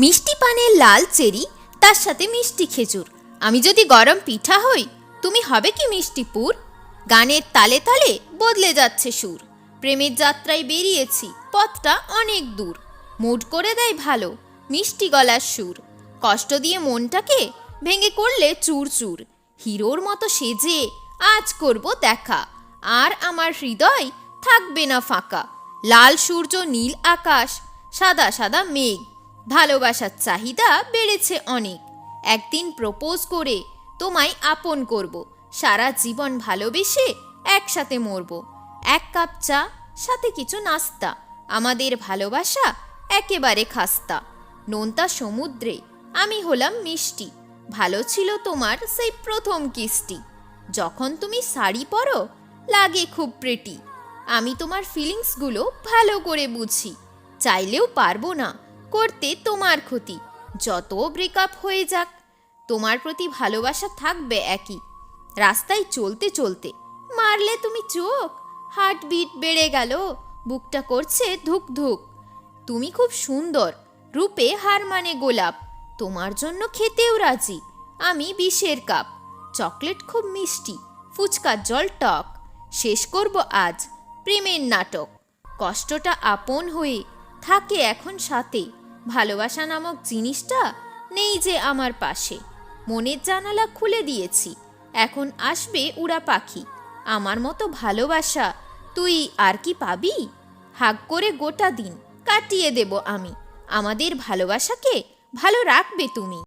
মিষ্টি পানের লাল চেরি, তার সাথে মিষ্টি খেজুর। আমি যদি গরম পিঠা হই, তুমি হবে কি মিষ্টি পুর? গানের তালে তালে বদলে যাচ্ছে সুর। প্রেমের যাত্রায় বেরিয়েছি, পথটা অনেক দূর। মুড করে দেয় ভালো, মিষ্টি গলার সুর। কষ্ট দিয়ে মনটাকে ভেঙে করলে চুর চুর। হিরোর মতো সেজে আজ করব দেখা। আর আমার হৃদয় থাকবে না ফাঁকা। লাল সূর্য, নীল আকাশ, সাদা সাদা মেঘ। ভালোবাসার চাহিদা বেড়েছে অনেক। একদিন প্রপোজ করে তোমায় আপন করব, সারা জীবন ভালোবেসে একসাথে মরব। এক কাপ চা, সাথে কিছু নাস্তা, আমাদের ভালোবাসা একেবারে খাস্তা। নোনতা সমুদ্রে আমি হলাম মিষ্টি, ভালো ছিল তোমার সেই প্রথম কিস্টি যখন তুমি শাড়ি পরো, লাগে খুব প্রেটি আমি তোমার ফিলিংসগুলো ভালো করে বুঝি, চাইলেও পারব না। করতে তোমার ক্ষতি। যত ব্রেকআপ হয়ে যাক, তোমার প্রতি ভালোবাসা থাকবে একই। রাস্তায় চলতে চলতে, মারলে তুমি চোখ হার্টবিট বেড়ে গেল, বুকটা করছে ধুক ধুক তুমি খুব সুন্দর, রূপে হার মানে গোলাপ, তোমার জন্য খেতেও রাজি, আমি বিষের কাপ। চকলেট খুব মিষ্টি, ফুচকার জল টক। শেষ করব আজ প্রেমের নাটক। কষ্টটা আপন হয়ে থাকে এখন সাথে। ভালোবাসা নামক জিনিসটা নেই যে আমার পাশে। মনের জানালা খুলে দিয়েছি। এখন আসবে উড়া পাখি। আমার মতো ভালোবাসা তুই আর কি পাবি? হাক করে গোটা দিন কাটিয়ে দেব আমি। আমাদের ভালোবাসাকে ভালো রাখবে তুমি।